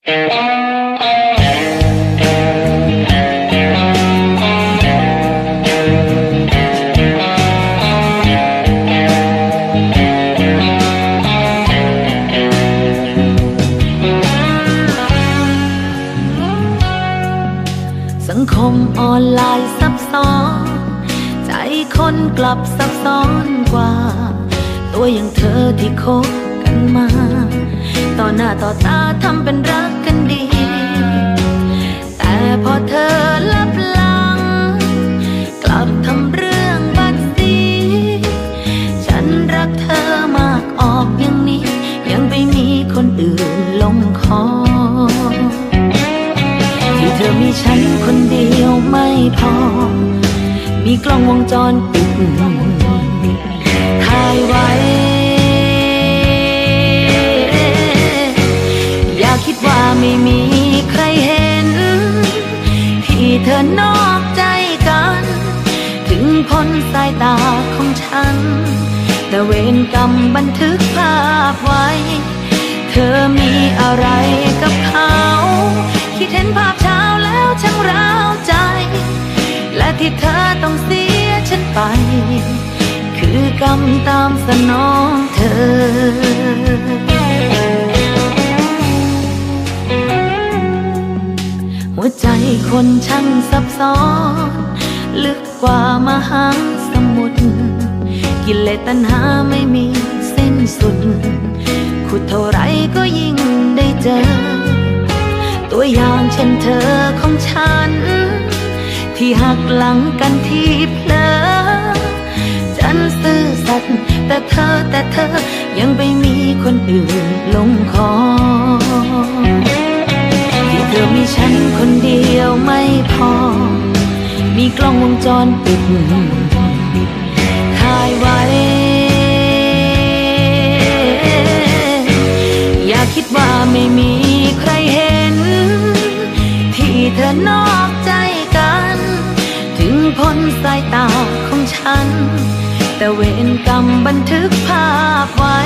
สังคมออนไลน์ซับซ้อน ใจคนกลับซับซ้อนกว่า ตัวอย่างเธอที่คบกันมา อหน้าต่อตาทำเป็นรักกันดี แต่พอเธอลับหลัง กลับทำเรื่องบัดสีฉันรักเธอมากออกอย่างนี้ ยังไปมีคนอื่นลงคอ ที่เธอมีฉันคนเดียวไม่พอ มีกล้องวงจรปิดถ่ายไว้ พ้นสายตาของฉัน แต่เวรกรรมบันทึกภาพไว้ เธอมีอะไรกับเขา คิดเห็นภาพเช้าแล้วช่างร้าวใจ และที่เธอต้องเสียฉันไป คือกรรมตามสนองเธอหัวใจคนช่างซับซ้อน ลึกกว่ามหาสมุทรกิเลสตัณหาไม่มีเส้นสุด ขุดเท่าไรก็ยิ่งได้เจอ ตัวอย่างเช่นเธอของฉัน ที่หักหลังกันที่เพลอ ฉันซื่อสัตย์แต่เธอแต่เธอยังไปมีคนอื่นลงคอที่เธอมีฉันคนเดียวไม่พอ กล้องวงจรปิดถ่ายไว้ อย่าคิดว่าไม่มีใครเห็น ที่เธอนอกใจกัน ถึงพ้นสายตาของฉัน แต่เวรกรรมบันทึกภาพไว้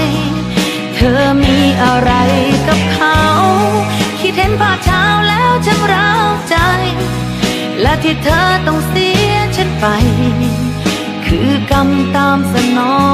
เธอมีอะไรกับเขา คิดเห็นภาพเช้าแล้วช่างร้า ที่เธอต้องเสียฉันไป คือกรรมตามสนอง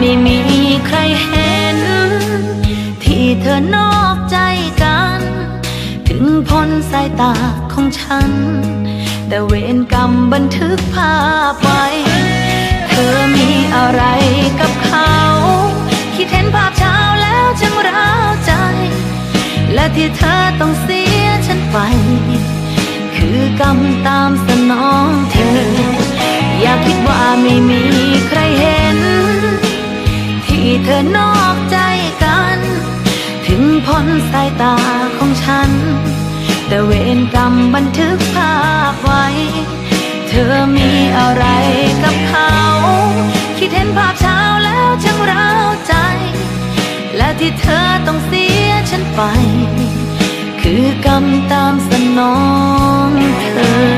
ไม่มีใครเห็น ที่เธอนอกใจกัน ถึงพ้นสายตาของฉัน แต่เวรกรรมบันทึกภาพไว้ เธอมีอะไรกับเขา คิดเห็นภาพเช้าแล้วช่างร้าวใจ และที่เธอต้องเสียฉันไป คือกรรมตามสน นสายตาของฉัน แต่เวรกรรมบันทึกภาพไว้ เธอมีอะไรกับเขา คิดเห็นภาพเช้าแล้วช่างร้าวใจ และที่เธอต้องเสียฉันไป คือกรรมตามสนองเธอ